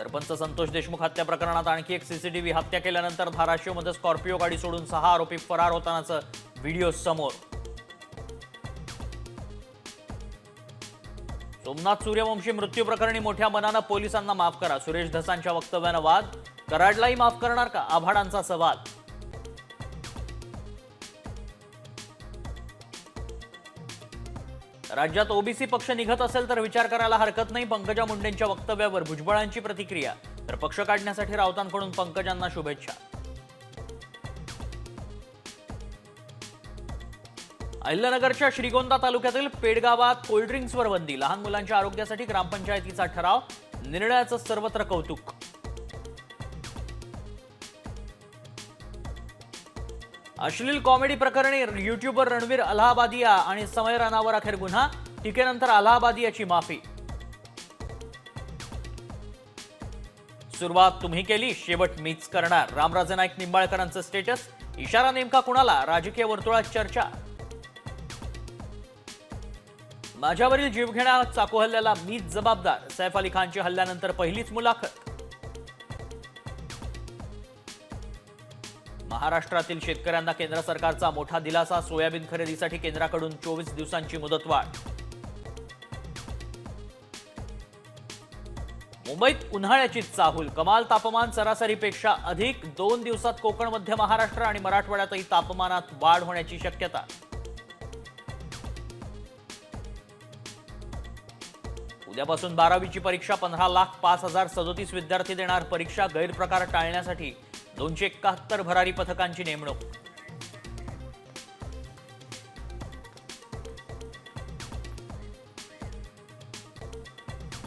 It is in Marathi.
सरपंच संतोष देशमुख हत्या प्रकरणात आणखी एक सीसीटीव्ही हत्या केल्यानंतर धाराशिवमध्ये स्कॉर्पिओ गाडी सोडून सहा आरोपी फरार होतानाचं व्हिडिओ समोर. सोमनाथ सूर्यवंशी मृत्यू प्रकरणी मोठ्या मनानं पोलिसांना माफ करा. सुरेश धसांच्या वक्तव्यानं वाद. कराडलाही माफ करणार का? आभाडांचा सवाल. राज्यात ओबीसी पक्ष निघत असेल तर विचार करायला हरकत नाही पंकजा मुंडेंच्या वक्तव्यावर भुजबळांची प्रतिक्रिया. तर पक्ष काढण्यासाठी राऊतांकडून पंकजांना शुभेच्छा. अहिल्यानगरच्या श्रीगोंदा तालुक्यातील पेडगावात कोल्ड्रिंक्सवर बंदी. लहान मुलांच्या आरोग्यासाठी ग्रामपंचायतीचा ठराव. निर्णयाचं सर्वत्र कौतुक. अश्लील कॉमेडी प्रकरणी युट्यूबर रणवीर अलाहाबादिया आणि समय राणावर अखेर गुन्हा. टीकेनंतर अलाहाबादियाची माफी. सुरुवात तुम्ही केली शेवट मीच करणार. रामराजे नाईक निंबाळकरांचं स्टेटस इशारा नेमका कुणाला? राजकीय वर्तुळात चर्चा. माझ्यावरील जीवघेणा चाकू हल्ल्याला मीच जबाबदार. सैफ अली खानची हल्ल्यानंतर पहिलीच मुलाखत. महाराष्ट्रातील शेतकऱ्यांना केंद्र सरकारचा मोठा दिलासा सोयाबीन खरेदीसाठी केंद्राकडून चोवीस दिवसांची मुदतवाढ. मुंबईत उन्हाळ्याची चाहूल कमाल तापमान सरासरीपेक्षा अधिक दोन दिवसात कोकण मध्य महाराष्ट्र आणि मराठवाड्यातही तापमानात वाढ होण्याची शक्यता. उद्यापासून बारावीची परीक्षा पंधरा लाख पाच हजार सदोतीस विद्यार्थी देणार परीक्षा गैरप्रकार टाळण्यासाठी दोनशे एकाहत्तर भरारी पथकांची नेमणूक